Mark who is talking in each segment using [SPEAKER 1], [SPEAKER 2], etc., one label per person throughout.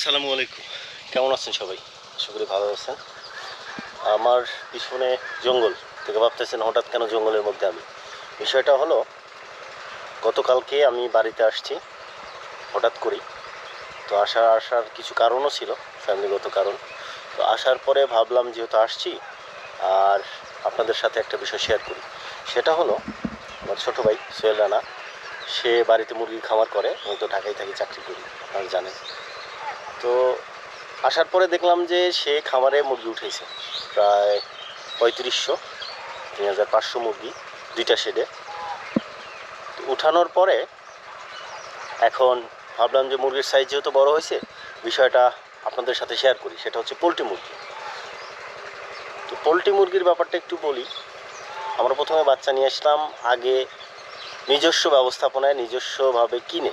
[SPEAKER 1] আসসালামু আলাইকুম। কেমন আছেন সবাই? আশা করি ভালো আছেন। আমার পিছনে জঙ্গল থেকে ভাবতেছেন হঠাৎ কেন জঙ্গলের মধ্যে আমি? বিষয়টা হলো, গতকালকে আমি বাড়িতে আসছি, হঠাৎ করি তো আসার আসার কিছু কারণও ছিল, ফ্যামিলিগত কারণ। তো আসার পরে ভাবলাম যেহেতু আসছি, আর আপনাদের সাথে একটা বিষয় শেয়ার করি। সেটা হলো, আমার ছোটো ভাই সোহেল রানা, সে বাড়িতে মুরগির খামার করে, আমি তো ঢাকায় থাকি, চাকরি করি, আপনারা জানেন। তো আসার পরে দেখলাম যে সে খামারে মুরগি উঠেছে। প্রায় পঁয়ত্রিশশো, তিন হাজার পাঁচশো মুরগি দুইটা শেডে। তো উঠানোর পরে এখন ভাবলাম যে মুরগির সাইজ যেহেতু বড় হয়েছে, বিষয়টা আপনাদের সাথে শেয়ার করি, সেটা হচ্ছে পোলট্রি মুরগি। তো পোলট্রি মুরগির ব্যাপারটা একটু বলি। আমরা প্রথমে বাচ্চা নিয়ে আসলাম, আগে নিজস্ব ব্যবস্থাপনায় নিজস্বভাবে কিনে।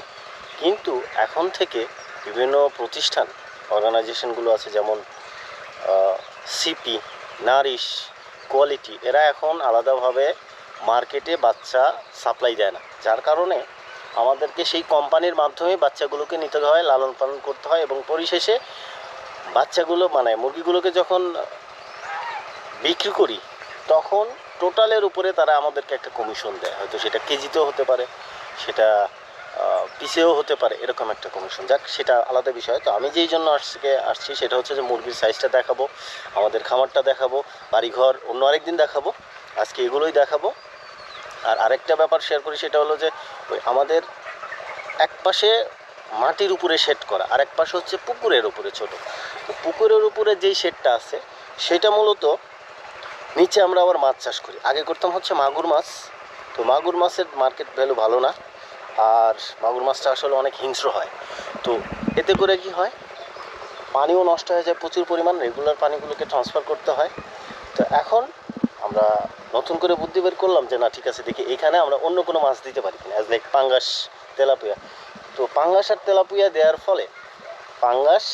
[SPEAKER 1] কিন্তু এখন থেকে বিভিন্ন প্রতিষ্ঠান অর্গানাইজেশনগুলো আছে যেমন সিপি নারিশ কোয়ালিটি এরা এখন আলাদাভাবে মার্কেটে বাচ্চা সাপ্লাই দেয় না। যার কারণে আমাদেরকে সেই কোম্পানির মাধ্যমে বাচ্চাগুলোকে নিতে হয়, লালন পালন করতে হয় এবং পরিশেষে বাচ্চাগুলো মানে মুরগিগুলোকে যখন বিক্রি করি, তখন টোটালের উপরে তারা আমাদেরকে একটা কমিশন দেয়। হয়তো সেটা কেজিতেও হতে পারে, সেটা পিসেও হতে পারে, এরকম একটা কমিশন যাক, সেটা আলাদা বিষয়। তো আমি যেই জন্য আজকে আসছি, সেটা হচ্ছে যে মুরগির সাইজটা দেখাবো, আমাদের খামারটা দেখাবো, বাড়িঘর অন্য আরেকদিন দেখাবো, আজকে এগুলোই দেখাবো। আর আরেকটা ব্যাপার শেয়ার করি, সেটা হলো যে ওই আমাদের এক পাশে মাটির উপরে শেড করা, আর এক পাশে হচ্ছে পুকুরের উপরে ছোট। তো পুকুরের উপরে যেই শেডটা আছে, সেটা মূলত নিচে আমরা আবার মাছ চাষ করি। আগে করতাম হচ্ছে মাগুর মাছ। তো মাগুর মাছের মার্কেট ভ্যালু ভালো না। আর মাগুর মাছটা আসলে অনেক হিংস্র হয়। তো এতে করে কি হয়? পানিও নষ্ট হয়ে যায় প্রচুর পরিমাণ রেগুলার পানিগুলোকে ট্রান্সফার করতে হয়। তো এখন আমরা নতুন করে বুদ্ধি বের করলাম যে, না, ঠিক আছে, দেখি এখানে আমরা অন্য কোনো মাছ দিতে পারি কিনা। অ্যাজ লাইক পাঙ্গাস, তেলাপুয়া। তো পাঙ্গাস আর তেলাপুয়া দেওয়ার ফলে পাঙ্গাস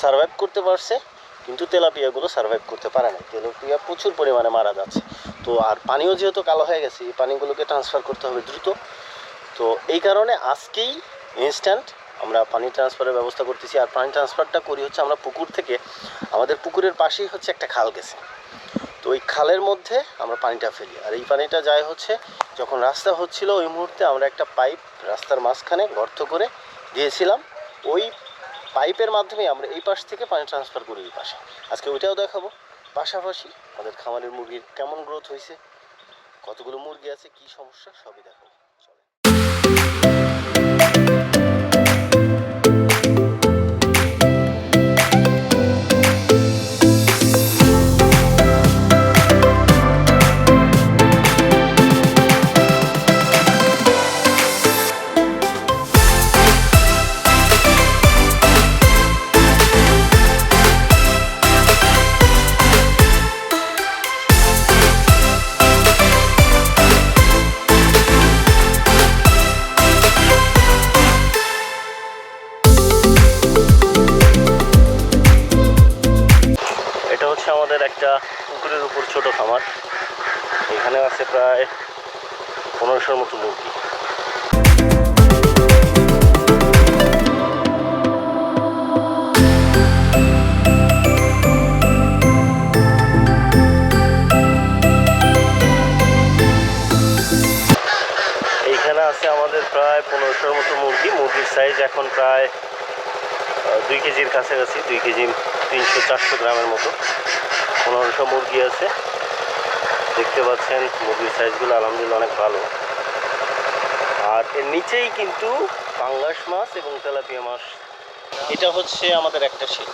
[SPEAKER 1] সার্ভাইভ করতে পারছে, কিন্তু তেলাপিয়াগুলো সার্ভাইভ করতে পারে না তেলাপিয়া প্রচুর পরিমাণে মারা যাচ্ছে। তো আর পানিও যেহেতু কালো হয়ে গেছে, এই পানিগুলোকে ট্রান্সফার করতে হবে দ্রুত। তো এই কারণে আজকেই ইনস্ট্যান্ট আমরা পানি ট্রান্সফারের ব্যবস্থা করতেছি। আর পানি ট্রান্সফারটা করি হচ্ছে আমরা পুকুর থেকে। আমাদের পুকুরের পাশেই হচ্ছে একটা খাল গেছে। তো ওই খালের মধ্যে আমরা পানিটা ফেলি। আর এই পানিটা যায় হচ্ছে যখন রাস্তা হচ্ছিল ওই মুহূর্তে আমরা একটা পাইপ রাস্তার মাঝখানে গর্ত করে দিয়েছিলাম। ওই পাইপের মাধ্যমে আমরা এই পাশ থেকে পানি ট্রান্সফার করি এই পাশে। আজকে ওইটাও দেখাবো। পাশাপাশি আমাদের খামারের মুরগির কেমন গ্রোথ হয়েছে? কতগুলো মুরগি আছে? কি সমস্যা? সবই দেখাবো। পনেরোশোর মতো মুরগি এইখানে আছে আমাদের প্রায় পনেরোশোর মতো মুরগি। মুরগির সাইজ এখন প্রায় দুই কেজির কাছাকাছি, দুই কেজি তিনশো চারশো গ্রামের মতো। পনেরোশো মুরগি আছে। দেখতে পাচ্ছেন, মুরগির সাইজগুলো আলহামদুলিল্লাহ অনেক ভালো। আর এর নিচেই কিন্তু পাঙ্গাস মাছ এবং তেলাপিয়া মাছ। এটা হচ্ছে আমাদের একটা শেড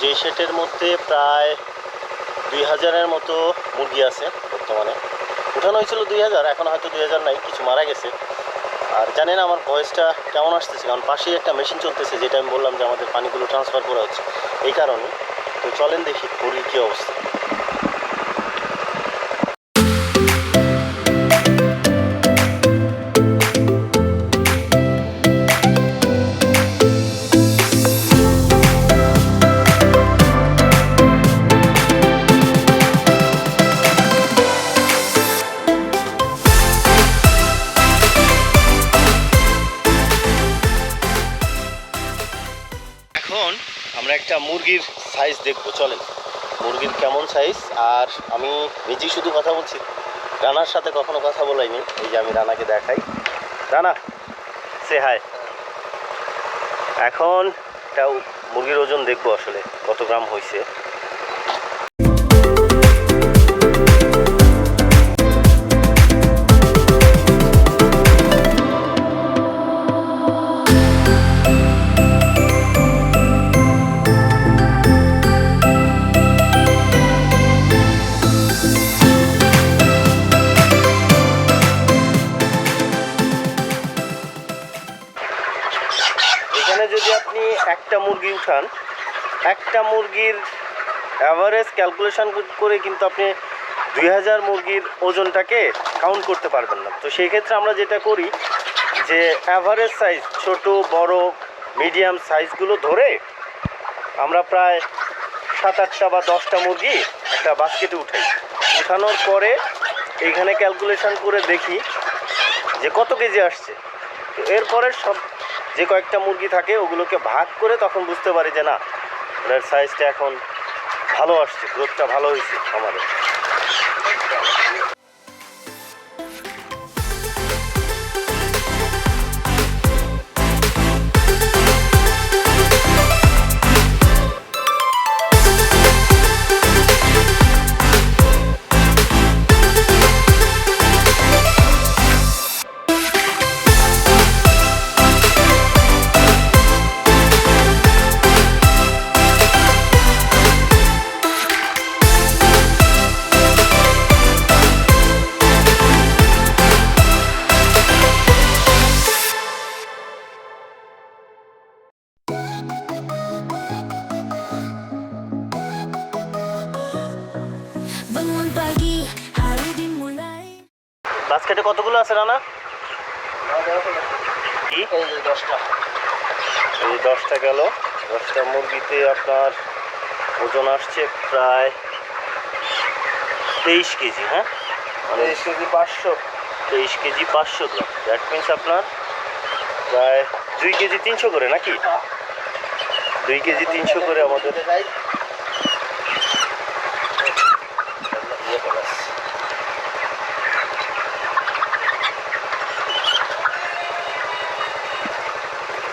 [SPEAKER 1] যে শেডের মধ্যে প্রায় দুই হাজারের মতো মুরগি আছে বর্তমানে। উঠানো হয়েছিল দুই হাজার, এখন হয়তো দুই হাজার নাই, কিছু মারা গেছে। আর জানেন আমার ভয়েসটা কেমন আসতেছে, কারণ পাশেই একটা মেশিন চলতেছে, যেটা আমি বললাম যে আমাদের পানিগুলো ট্রান্সফার করা হচ্ছে। এই কারণে। তো চলেন দেখি মুরগির কী অবস্থা। দেখব, চলেন। মুরগির কেমন সাইজ আর আমি নিজেই শুধু কথা বলছি। রানার সাথে কখনো কথা বলাইনি। এই যে আমি রানাকে দেখাই। রানা সে হায় এখন একটা মুরগির ওজন দেখব আসলে, কত গ্রাম হয়েছে একটা মুরগির অ্যাভারেজ ক্যালকুলেশন করে কিন্তু আপনি দুই হাজার মুরগির ওজনটাকে কাউন্ট করতে পারবেন না। তো সেই ক্ষেত্রে আমরা যেটা করি যে অ্যাভারেজ সাইজ ছোট, বড় মিডিয়াম সাইজগুলো ধরে আমরা প্রায় সাত আটটা বা দশটা মুরগি একটা বাস্কেটে উঠাই। উঠানোর পরে এইখানে ক্যালকুলেশন করে দেখি যে কত কেজি আসছে। তো এরপরে সব যে কয়েকটা মুরগি থাকে ওগুলোকে ভাগ করে তখন বুঝতে পারি যে না ওটার সাইজটা এখন ভালো আসছে গ্রোথটা ভালো হয়েছে আমাদের। বাস্কেটে কতগুলো আছে রানা? কি?
[SPEAKER 2] এই দশটা
[SPEAKER 1] এই দশটা গেল। দশটা মুরগিতে আপনার ওজন আসছে প্রায় তেইশ কেজি হ্যাঁ? মানে
[SPEAKER 2] তেইশ কেজি পাঁচশো।
[SPEAKER 1] তেইশ কেজি পাঁচশো গ্রাম। দ্যাট মিনস আপনার প্রায় দুই কেজি তিনশো করে নাকি? দুই কেজি তিনশো করে আমাদের
[SPEAKER 2] ইয়ে করে আছে।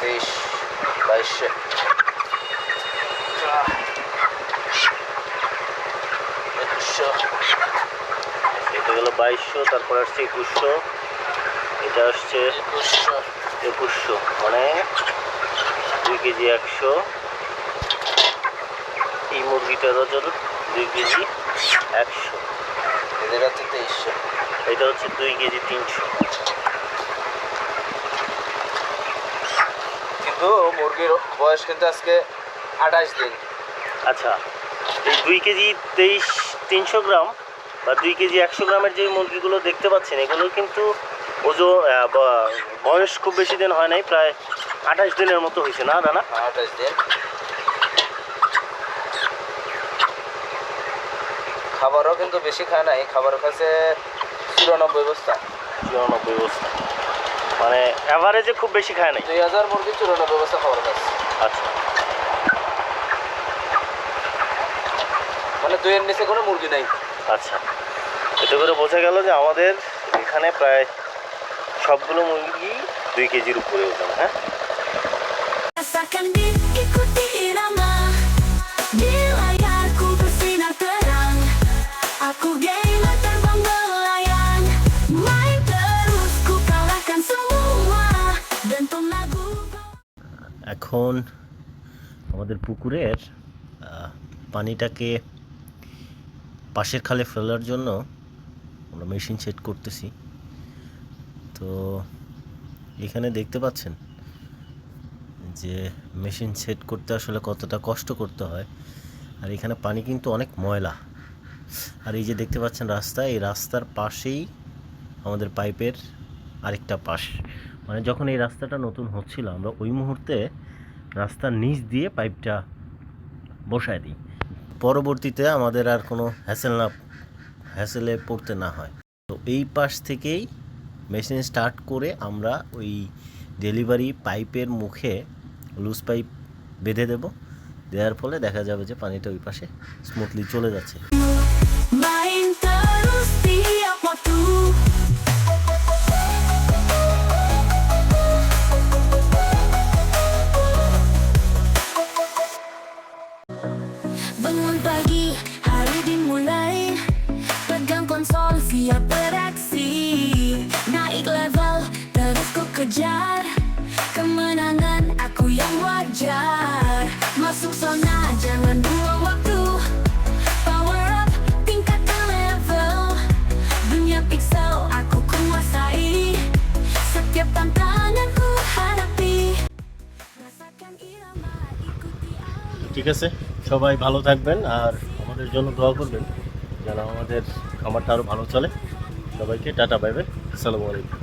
[SPEAKER 2] তেইশ বাইশশো একুশশো
[SPEAKER 1] এটা গেলো বাইশশো তারপর আসছে একুশশো। এটা আসছে
[SPEAKER 2] একুশশো।
[SPEAKER 1] মানে দুই কেজি একশো। এই মুরগিটার ওজন দুই কেজি একশো।
[SPEAKER 2] এদের হচ্ছে তেইশশো।
[SPEAKER 1] এটা হচ্ছে দুই কেজি তিনশো।
[SPEAKER 2] কিন্তু মুরগির বয়স কিন্তু আজকে আঠাশ দিন।
[SPEAKER 1] আচ্ছা এই দুই কেজি তেইশ তিনশো গ্রাম বা দুই কেজি একশো গ্রামের যে মুরগিগুলো দেখতে পাচ্ছেন এগুলো কিন্তু ওজন বয়স খুব বেশি দিন হয় নাই প্রায় আঠাশ দিনের মতো হয়েছে না দানা
[SPEAKER 2] আঠাশ দিন। খাবারও কিন্তু বেশি খায় নাই খাবার কাছে চুরানব্বই বস্তা।
[SPEAKER 1] চুরানব্বই বস্তা। মানে অ্যাভারেজে খুব বেশি খায় নাই?
[SPEAKER 2] দুই হাজার মুরগি চুরানব্বই বস্তা খাবার খাচ্ছে
[SPEAKER 1] আচ্ছা।
[SPEAKER 2] মানে দুইয়ের নিচে কোনো মুরগি নেই।
[SPEAKER 1] আচ্ছা। এতে করে বোঝা গেল যে আমাদের এখানে প্রায় সবগুলো মুরগি দুই কেজির উপরে ওজন হ্যাঁ? এখন আমাদের পুকুরের পানিটাকে পাশের খালে ফেলার জন্য আমরা মেশিন সেট করতেছি। তো এখানে দেখতে পাচ্ছেন যে মেশিন সেট করতে আসলে কতটা কষ্ট করতে হয়। আর এখানে পানি কিন্তু অনেক ময়লা। আর এই যে দেখতে পাচ্ছেন রাস্তা, এই রাস্তার পাশেই আমাদের পাইপের আরেকটা পাশ। মানে যখন এই রাস্তাটা নতুন হচ্ছিল, আমরা ওই মুহূর্তে রাস্তার নিচ দিয়ে পাইপটা বসায় দিই। পরবর্তীতে আমাদের আর কোনো হ্যাসেল না হ্যাসেলে পড়তে না হয়। তো এই পাশ থেকেই মেশিন স্টার্ট করে আমরা ওই ডেলিভারি পাইপের মুখে লুজ পাইপ
[SPEAKER 3] বেঁধে দেব। দেওয়ার ফলে দেখা যাবে যে পানিটা ওই পাশে স্মুথলি চলে যাচ্ছে। ঠিক আছে? সবাই ভালো থাকবেন আর আমাদের জন্য দোয়া করবেন যেন আমাদের খামারটা আরও ভালো চলে। সবাইকে টাটা পাইবে আসসালামু আলাইকুম।